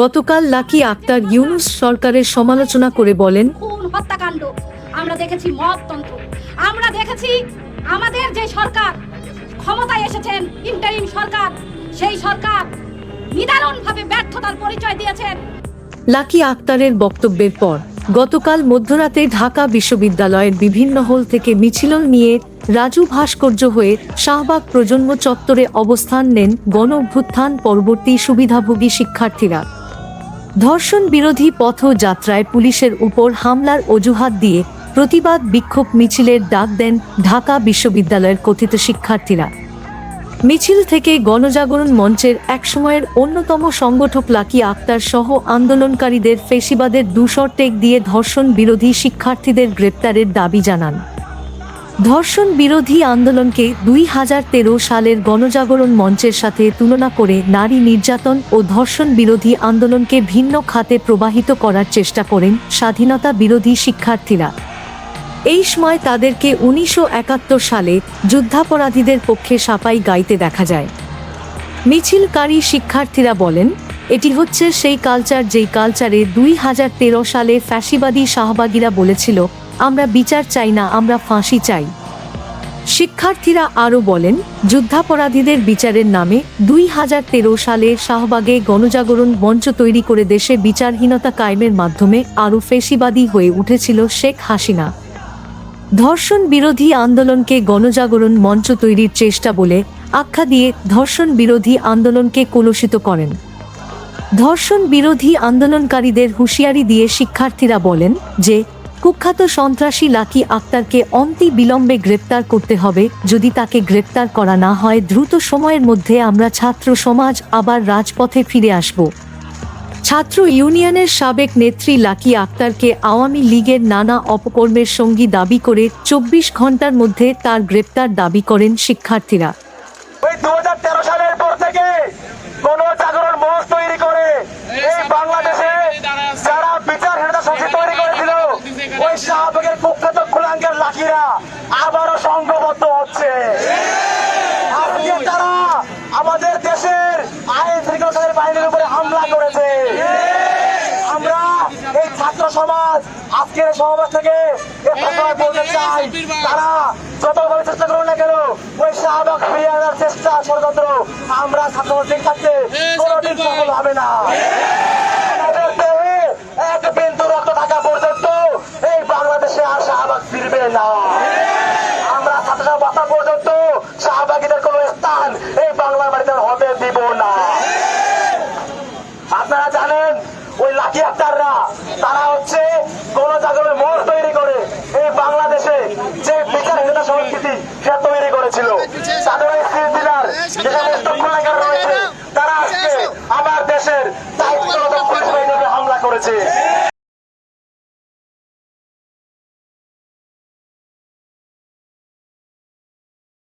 গতকাল লাকি আক্তার ইউনুস সরকারের সমালোচনা করে বলেন খুন হত্যাকাণ্ড। আমরা দেখেছি মততন্ত্র আমরা দেখেছি আমাদের যে সরকার ক্ষমতায় এসেছেন ইন্টারিম সরকার সেই সরকার নিদারুণভাবে ব্যর্থতার পরিচয় দিয়েছেন। লাকি আক্তারের বক্তব্যের পর গতকাল মধ্যরাতে ঢাকা বিশ্ববিদ্যালয়ের বিভিন্ন হল থেকে মিছিল নিয়ে রাজু ভাস্কর্য হয়ে শাহবাগ প্রজন্ম চত্বরে অবস্থান নেন গণ অভ্যুত্থান পরবর্তী সুবিধাভোগী শিক্ষার্থীরা। ধর্ষণ বিরোধী পথযাত্রায় পুলিশের উপর হামলার অজুহাত দিয়ে প্রতিবাদ বিক্ষোভ মিছিলের ডাক দেন ঢাকা বিশ্ববিদ্যালয়ের কথিত শিক্ষার্থীরা। মিছিল থেকে গণজাগরণ মঞ্চের একসময়ের অন্যতম সংগঠক লাকি আক্তার সহ আন্দোলনকারীদের ফেসিবাদের দুশর টেক দিয়ে ধর্ষণ বিরোধী শিক্ষার্থীদের গ্রেপ্তারের দাবি জানান। ধর্ষণ বিরোধী আন্দোলনকে দুই হাজার তেরো সালের গণজাগরণ মঞ্চের সাথে তুলনা করে নারী নির্যাতন ও ধর্ষণ বিরোধী আন্দোলনকে ভিন্ন খাতে প্রবাহিত করার চেষ্টা করেন স্বাধীনতা বিরোধী শিক্ষার্থীরা। এই সময় তাদেরকে উনিশশো একাত্তর সালে যুদ্ধাপরাধীদের পক্ষে সাপাই গাইতে দেখা যায়। মিছিলকারী শিক্ষার্থীরা বলেন, এটি হচ্ছে সেই কালচার যেই কালচারে দুই হাজার তেরো সালে ফ্যাসিবাদী শাহবাগীরা বলেছিল আমরা বিচার চাই না, আমরা ফাঁসি চাই। শিক্ষার্থীরা আরও বলেন, যুদ্ধাপরাধীদের বিচারের নামে দুই হাজার তেরো সালে শাহবাগে গণজাগরণ মঞ্চ তৈরি করে দেশে বিচারহীনতা কায়েমের মাধ্যমে আরও ফেসিবাদী হয়ে উঠেছিল শেখ হাসিনা। ধর্ষণ বিরোধী আন্দোলনকে গণজাগরণ মঞ্চ তৈরির চেষ্টা বলে আখ্যা দিয়ে ধর্ষণ বিরোধী আন্দোলনকে কলুষিত করেন। ধর্ষণ বিরোধী আন্দোলনকারীদের হুঁশিয়ারি দিয়ে শিক্ষার্থীরা বলেন যে কুখ্যাত সন্ত্রাসী লাকি আক্তারকে অন্তি বিলম্বে গ্রেপ্তার করতে হবে। যদি তাকে গ্রেপ্তার করা না হয়, দ্রুত সময়ের মধ্যে আমরা ছাত্র সমাজ আবার রাজপথে ফিরে আসব। ছাত্র ইউনিয়নের সাবেক নেত্রী লাকি আক্তারকে আওয়ামী লীগের নানা অপকর্মের সঙ্গী দাবি করে চব্বিশ ঘণ্টার মধ্যে তার গ্রেপ্তার দাবি করেন শিক্ষার্থীরা ওই দু সালের পর থেকে কোন জাগরণ মঞ্চ তৈরি করে এই বাংলাদেশে যারা বিচারহীনতা শক্তি তৈরি করেছিল ওই শাহবাগের কুখ্যাত কুলাঙ্গের লাঠিরা আবারও সংঘবদ্ধ হচ্ছে। তারা আমাদের দেশের আইন শৃঙ্খলা বাহিনীর উপরে হামলা করেছে। আমরা এই ছাত্র সমাজ, আজকের এই সমাবেশ থেকে বলতে চাই। তারা যতভাবে চেষ্টা করুন না কেন, ওই শাহবাগ ফিরিয়ে আনার চেষ্টা ষড়যন্ত্র আমরা ছাত্র ঠিক থাকতে কোনোদিন সফল হবে না। আমরা ছাত্ররা পর্যন্ত শাহবাগীদের কোনো স্থান এই বাংলা বাড়িতে হতে দিব না। আপনারা জানেন, ওই লাঠি আক্তাররা, তারা হচ্ছে কোন জাগরণের মোড় তৈরি করে। এই বাংলাদেশে যে বিচারহীনতা সংস্কৃতি, সেটা তৈরি করেছিল। তারা আজকে আমার দেশের দায়িত্বরত হামলা করেছে।